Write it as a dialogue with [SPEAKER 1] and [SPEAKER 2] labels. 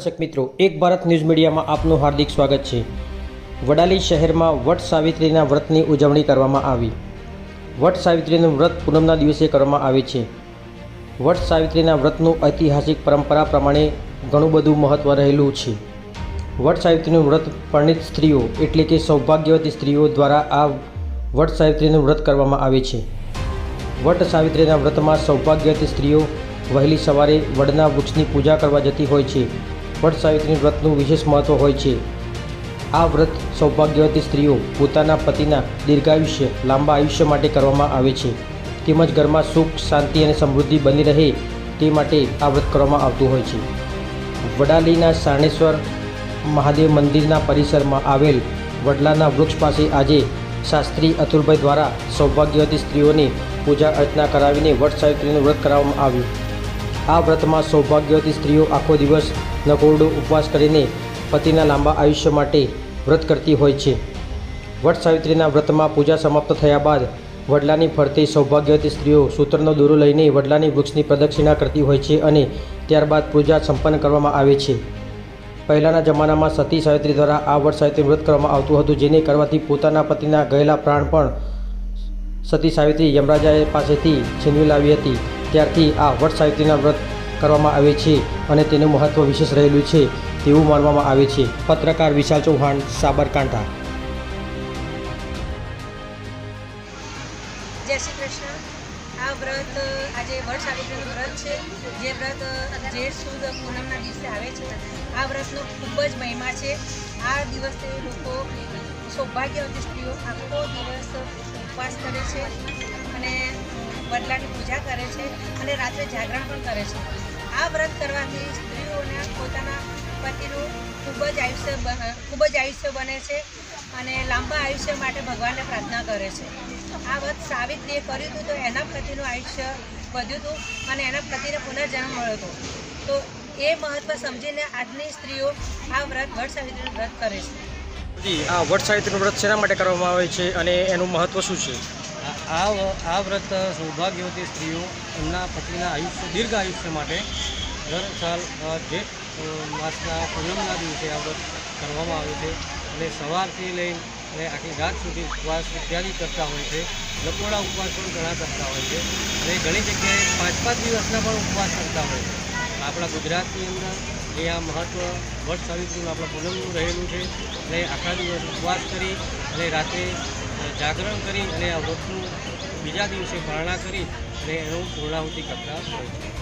[SPEAKER 1] દર્શક મિત્રો, એક ભારત ન્યૂઝ મીડિયામાં આપનું હાર્દિક સ્વાગત છે. વડાલી શહેરમાં વટ સાવિત્રીના વ્રતની ઉજવણી કરવામાં આવી. વટ સાવિત્રીનું વ્રત પૂનમના દિવસે કરવામાં આવે છે. વટ સાવિત્રીના વ્રતનું ઐતિહાસિક પરંપરા પ્રમાણે ઘણું બધું મહત્ત્વ રહેલું છે. વટ સાવિત્રીનું વ્રત પરણિત સ્ત્રીઓ એટલે કે સૌભાગ્યવતી સ્ત્રીઓ દ્વારા આ વટ સાવિત્રીનું વ્રત કરવામાં આવે છે. વટ સાવિત્રીના વ્રતમાં સૌભાગ્યવતી સ્ત્રીઓ વહેલી સવારે વડના વૃક્ષની પૂજા કરવા જતી હોય છે. વટ સાવિત્રી વ્રતનું વિશેષ મહત્ત્વ હોય છે. આ વ્રત સૌભાગ્યવતી સ્ત્રીઓ પોતાના પતિના દીર્ઘાયુષ્ય, લાંબા આયુષ્ય માટે કરવામાં આવે છે. તેમજ ઘરમાં સુખ, શાંતિ અને સમૃદ્ધિ બની રહે તે માટે આ વ્રત કરવામાં આવતું હોય છે. વડાલીના સાણેશ્વર મહાદેવ મંદિરના પરિસરમાં આવેલ વડલાના વૃક્ષ પાસે આજે શાસ્ત્રી અતુલભાઈ દ્વારા સૌભાગ્યવતી સ્ત્રીઓની પૂજા અર્ચના કરાવીને વટ સાવિત્રીનું વ્રત કરાવવામાં આવ્યું. આ વ્રતમાં સૌભાગ્યવતી સ્ત્રીઓ આખો દિવસ નકોરડો ઉપવાસ કરીને પતિના લાંબા આયુષ્ય માટે વ્રત કરતી હોય છે. વટ સાવિત્રીના વ્રતમાં પૂજા સમાપ્ત થયા બાદ વડલાની ફરતે સૌભાગ્યવતી સ્ત્રીઓ સૂત્રનો દોરો લઈને વડલાની વૃક્ષની પ્રદક્ષિણા કરતી હોય છે અને ત્યારબાદ પૂજા સંપન્ન કરવામાં આવે છે. પહેલાંના જમાનામાં સતી સાવિત્રી દ્વારા આ વટ સાવિત્રી વ્રત કરવામાં આવતું હતું, જેને કરવાથી પોતાના પતિના ગયેલા પ્રાણ પણ સતી સાવિત્રી યમરાજાએ પાસેથી છીનવી લાવી હતી. ત્યારથી આ વટ વ્રત કરવામાં આવે છે અને તેનું મહત્ત્વ વિશેષ રહેલું છે તેવું માનવામાં આવે છે. પત્રકાર વિશાલ ચૌહાણ, સાબરકાંઠા.
[SPEAKER 2] જય શ્રી કૃષ્ણ. આ વ્રત, આજે વડ વ્રત છે. જે વ્રત જેઠ સુદ દિવસે આવે છે. આ વ્રતનો ખૂબ જ મહિમા છે. આ દિવસે લોકો સૌભાગ્યવતી સ્ત્રીઓ આખો દિવસ ઉપવાસ કરે છે. વડલાની પૂજા કરે છે અને રાત્રે જાગરણ પણ કરે છે. આ વ્રત કરવાથી સ્ત્રીઓને પોતાના પતિનું ખૂબ જ આયુષ્ય ખૂબ જ આયુષ્ય બને છે અને લાંબા આયુષ્ય માટે ભગવાનને પ્રાર્થના કરે છે. આ વ્રત સાવિત્રીએ કર્યું હતું તો એના પતિનું આયુષ્ય વધ્યું હતું અને એના પતિને પુનર્જન્મ મળ્યો હતો. તો એ મહત્ત્વ સમજીને આજની સ્ત્રીઓ આ વ્રત વટ સાવિત્રીનું વ્રત કરે છે.
[SPEAKER 1] આ વટ સાવિત્રીનું વ્રત શેના માટે કરવામાં આવે છે અને એનું મહત્ત્વ શું છે?
[SPEAKER 3] આ- આ વ્રત સૌભાગ્યવતી સ્ત્રીઓ એમના પતિના આયુષ્ય, દીર્ઘ આયુષ્ય માટે દર સાલ જેઠ માસના પૂનમના દિવસે આ વ્રત કરવામાં આવે છે. અને સવારથી લઈને, અને આખી રાત સુધી ઉપવાસ ઇત્યાદિ કરતા હોય છે. લકોડા ઉપવાસ પણ ઘણા કરતા હોય છે. અને ઘણી જગ્યાએ પાંચ પાંચ દિવસના પણ ઉપવાસ કરતા હોય છે. આપણા ગુજરાતની અંદર એ આ મહત્ત્વ વટ સાવિત્રીનું આપણા પૂનમનું રહેલું છે. અને આખા દિવસ ઉપવાસ કરી, અને રાત્રે જાગરણ કરી અને આ વ્રતનું બીજા દિવસે પારણા કરી અને એનું પૂર્ણાહુતિ કરતા હોય છે.